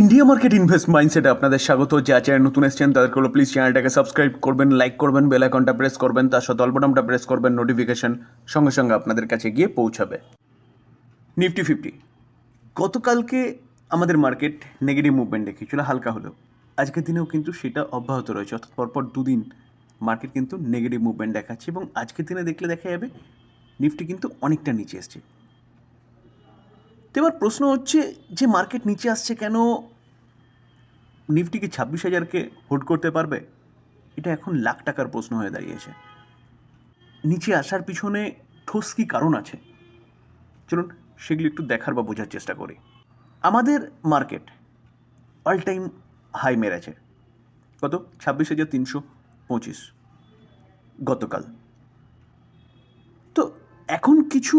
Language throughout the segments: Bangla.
ইন্ডিয়া মার্কেট ইনভেস্ট মাইন্ডসেটে আপনাদের স্বাগত। যা চ্যানেল নতুন এসছেন, তাদেরকে হলো প্লিজ চ্যানেলটাকে সাবস্ক্রাইব করবেন লাইক করবেন বেল আইকনটা প্রেস করবেন, তার সাথে অল্পটামটা প্রেস করবেন নোটিফিকেশন সঙ্গে সঙ্গে আপনাদের কাছে গিয়ে পৌঁছাবে। নিফটি ফিফটি গতকালকে আমাদের মার্কেট নেগেটিভ মুভমেন্ট দেখিয়েছিল, হালকা হলেও। আজকের দিনেও কিন্তু সেটা অব্যাহত রয়েছে, অর্থাৎ পরপর দুদিন মার্কেট কিন্তু নেগেটিভ মুভমেন্ট দেখাচ্ছে এবং আজকের দিনে দেখলে দেখা যাবে নিফটি কিন্তু অনেকটা নিচে এসছে। তো এবার প্রশ্ন হচ্ছে, যে মার্কেট নিচে আসছে কেন? নিফটি কি ছাব্বিশ হাজারকে হোল্ড করতে পারবে? এটা এখন লাখ টাকার প্রশ্ন হয়ে দাঁড়িয়েছে। নিচে আসার পিছনে ঠোস কি কারণ আছে? চলুন সেগুলি একটু দেখার বা বোঝার চেষ্টা করি। আমাদের মার্কেট অল টাইম হাই মেরেছে। কত? ছাব্বিশ হাজার তিনশো পঁচিশ গতকাল। তো এখন কিছু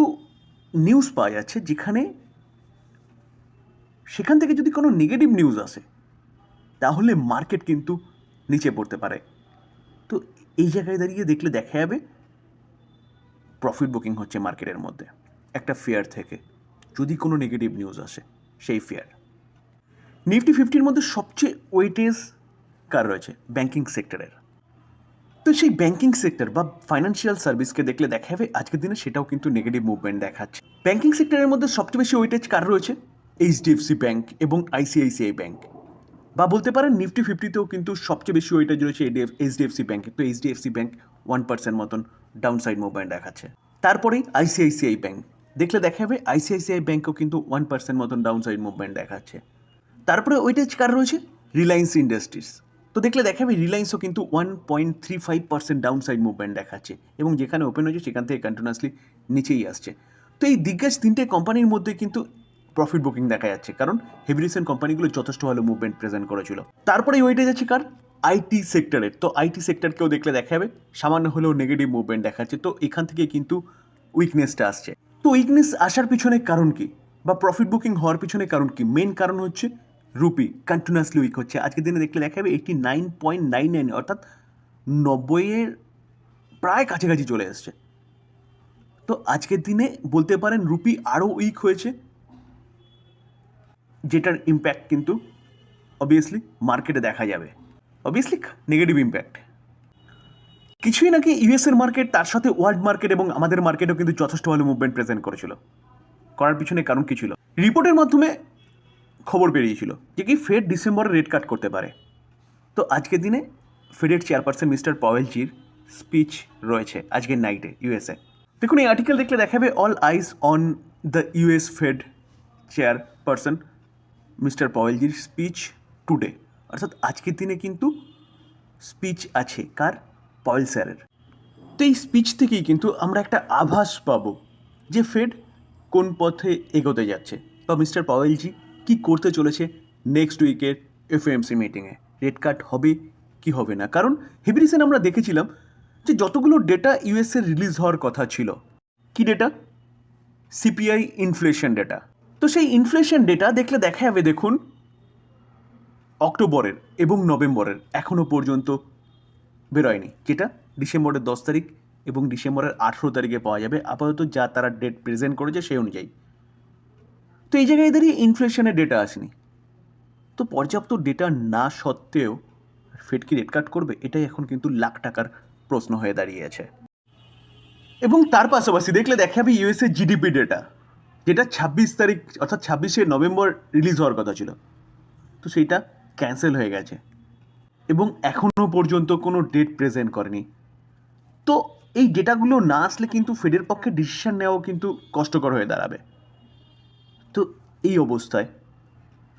নিউজ পাওয়া যাচ্ছে যেখানে সেখান থেকে যদি কোনো নেগেটিভ নিউজ আসে, তাহলে মার্কেট কিন্তু নিচে পড়তে পারে। তো এই জায়গায় দাঁড়িয়ে দেখলে দেখা যাবে প্রফিট বুকিং হচ্ছে মার্কেটের মধ্যে। একটা ফেয়ার থেকে, যদি কোনো নেগেটিভ নিউজ আসে, সেই ফেয়ার নিফটি ফিফটির মধ্যে সবচেয়ে ওয়েটেজ কার রয়েছে? ব্যাংকিং সেক্টরের তো সেই ব্যাংকিং সেক্টর বা ফাইন্যান্সিয়াল সার্ভিসকে দেখলে দেখা যাবে, আজকের দিনে সেটাও কিন্তু নেগেটিভ মুভমেন্ট দেখাচ্ছে। ব্যাংকিং সেক্টরের মধ্যে সবচেয়ে বেশি ওয়েটেজ কার রয়েছে? এইচডিএফসি ব্যাংক এবং আইসিআইসিআই ব্যাংক। বা বলতে পারেন নিফটি ফিফটিতেও কিন্তু সবচেয়ে বেশি ওয়েটেজ রয়েছে এইচডিএফসি ব্যাংকে। তো এইচডিএফসি ব্যাংক ওয়ান পার্সেন্ট মতন ডাউন সাইড মুভমেন্ট দেখাচ্ছে। তারপরেই আইসিআইসিআই ব্যাংক। দেখলে দেখা যাবে আইসিআইসিআই ব্যাঙ্কও কিন্তু ওয়ান পার্সেন্ট মতন ডাউন সাইড মুভমেন্ট দেখাচ্ছে। তারপরে ওইটা কার রয়েছে? Reliance Industries. তো দেখলে দেখা যাবে রিলায়েন্সও কিন্তু one point three five percent down side movement দেখাচ্ছে এবং যেখানে ওপেন হয়েছে সেখান থেকে কন্টিনিউয়াসলি নিচেই আসছে। তো এই দিগ্গজ তিনটে কোম্পানির মধ্যে কিন্তু প্রফিট বুকিং দেখা যাচ্ছে। কারণ হেভি রিসেন্ট কোম্পানিগুলো যথেষ্ট ভালো মুভমেন্ট প্রেজেন্ট করেছিল। তারপরে ওইটা যাচ্ছে কার? আইটি সেক্টরের তো আইটি সেক্টরকেও দেখলে দেখা যাবে, সামান্য হলেও নেগেটিভ মুভমেন্ট দেখাচ্ছে তো এখান থেকে কিন্তু উইকনেসটা আসছে। তো উইকনেস আসার পিছনে কারণ কি? বা প্রফিট বুকিং হওয়ার পিছনে কারণ কি? মেন কারণ হচ্ছে রুপি কন্টিনিউয়াসলি উইক হচ্ছে। আজকের দিনে দেখলে দেখা যাবে eighty nine point nine nine অর্থাৎ নব্বইয়ের প্রায় কাছাকাছি চলে এসছে। তো আজকের দিনে বলতে পারেন রুপি আরও উইক হয়েছে। যেটার ইম্প্যাক্ট কিন্তু অবভিয়াসলি মার্কেটে দেখা যাবে। অবভিয়াসলি নেগেটিভ ইম্প্যাক্ট কিছুই নাকি ইউএসের মার্কেট তার সাথে ওয়ার্ল্ড মার্কেট এবং আমাদের মার্কেটেও কিন্তু যথেষ্ট ভালো মুভমেন্ট প্রেজেন্ট করেছিল। করার পিছনে কারণ কী ছিল? রিপোর্টের মাধ্যমে খবর বেরিয়েছিল যে কি ফেড ডিসেম্বরে রেট কাট করতে পারে। তো আজকের দিনে ফেডের চেয়ারপারসন মিস্টার পাওয়েলজির স্পিচ রয়েছে আজকের নাইটে ইউএসএ দেখুন, এই আর্টিকেল দেখলে দেখাবে all eyes on the US Fed chairperson mister পাওয়েলজির speech today. অর্থাৎ আজকের দিনে কিন্তু স্পিচ আছে, কার? পয়েল স্যারের। তো এই স্পিচ থেকেই কিন্তু আমরা একটা আভাস পাবো যে ফেড কোন পথে এগোতে যাচ্ছে বা মিস্টার পাওয়েলজি কী করতে চলেছে নেক্সট উইকের এফএমসি মিটিংয়ে রেড কাট হবে কি হবে না? কারণ হেভি আমরা দেখেছিলাম যে যতগুলো ডেটা ইউএসএ রিলিজ হওয়ার কথা ছিল, কি ডেটা সিপিআই ইনফ্লেশন ডেটা তো সেই ইনফ্লেশন ডেটা দেখলে দেখা যাবে, দেখুন, অক্টোবরের এবং নভেম্বরের এখনও পর্যন্ত বেরোয়নি। যেটা ডিসেম্বরের দশ তারিখ এবং ডিসেম্বরের আঠেরো তারিখে পাওয়া যাবে। আপাতত যা তারা ডেট প্রেজেন্ট করেছে সেই অনুযায়ী। তো এই জায়গায় দাঁড়িয়ে ইনফ্লেশনের ডেটা আসেনি। তো পর্যাপ্ত ডেটা না সত্ত্বেও ফেড কি রেট কাট করবে? এটাই এখন কিন্তু লাখ টাকার প্রশ্ন হয়ে দাঁড়িয়েছে এবং তার পাশাপাশি দেখলে দেখা যাবে ইউএসএ জিডিপি ডেটা যেটা ছাব্বিশ তারিখ, অর্থাৎ ছাব্বিশে নভেম্বর রিলিজ হওয়ার কথা ছিল। তো সেইটা ক্যান্সেল হয়ে গেছে। এবং এখনও পর্যন্ত কোনো ডেট প্রেজেন্ট করেনি। তো এই ডেটাগুলো না আসলে কিন্তু ফেডের পক্ষে ডিসিশন নেওয়াও কিন্তু কষ্টকর হয়ে দাঁড়াবে। তো এই অবস্থায়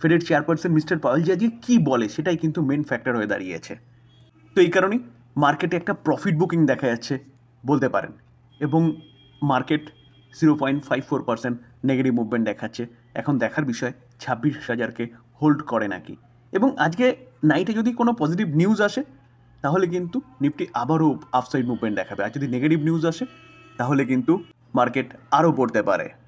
ফেডের চেয়ারপারসন মিস্টার পাওয়েলজি আজকে কী বলে সেটাই কিন্তু মেন ফ্যাক্টর হয়ে দাঁড়িয়েছে। তো এই কারণেই মার্কেটে একটা প্রফিট বুকিং দেখা যাচ্ছে বলতে পারেন। এবং market zero point five four percent negative movement দেখাচ্ছে। এখন দেখার বিষয়, ছাব্বিশ হাজারকে হোল্ড করে নাকি? এবং আজকে নাইটে যদি কোনো পজিটিভ নিউজ আসে, তাহলে কিন্তু নিফটি আবারও আপসাইড মুভমেন্ট দেখাবে। আর যদি নেগেটিভ নিউজ আসে, তাহলে কিন্তু মার্কেট আরও পড়তে পারে।